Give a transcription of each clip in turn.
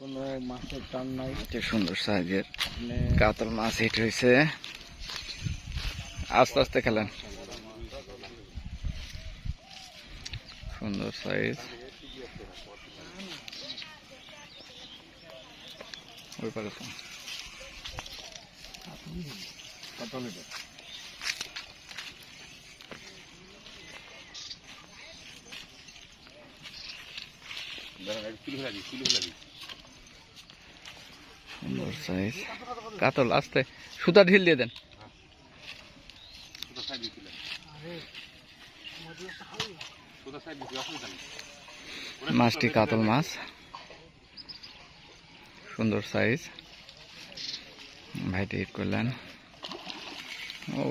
কোনো মাছের টান নাই। যে সুন্দর সাইজের মানে কাতল মাছ হিট হয়েছে আস্তে আস্তে খেলেন। সুন্দর সাইজ। ওই পারে তো। কাতল এটা সুন্দর সাইজ কাতল আস্তে। সুতা ঢিল দিয়ে দেন। মাছটি কাতল মাছ। সুন্দর সাইজ ভাইটি হিট করলেন। ও।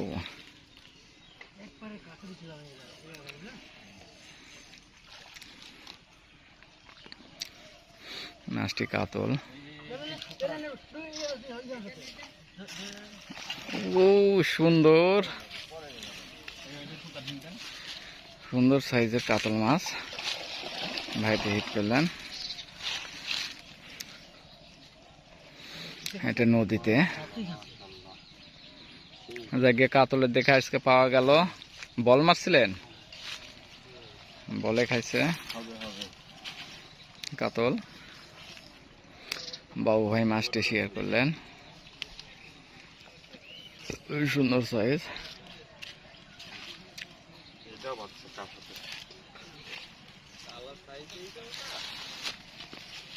মাছটি কাতল। ও, সুন্দর। সুন্দর সাইজের কাতল মাছ। ভাইটি হিট করলেন। এটা নদীতে। জায়গায় কাতলের দেখে আজকে পাওয়া গেল। বল মারছিলেন? বলে খাইছে। কাতল। বাবু ভাই মাছটি শেয়ার করলেন। সুন্দর সাইজ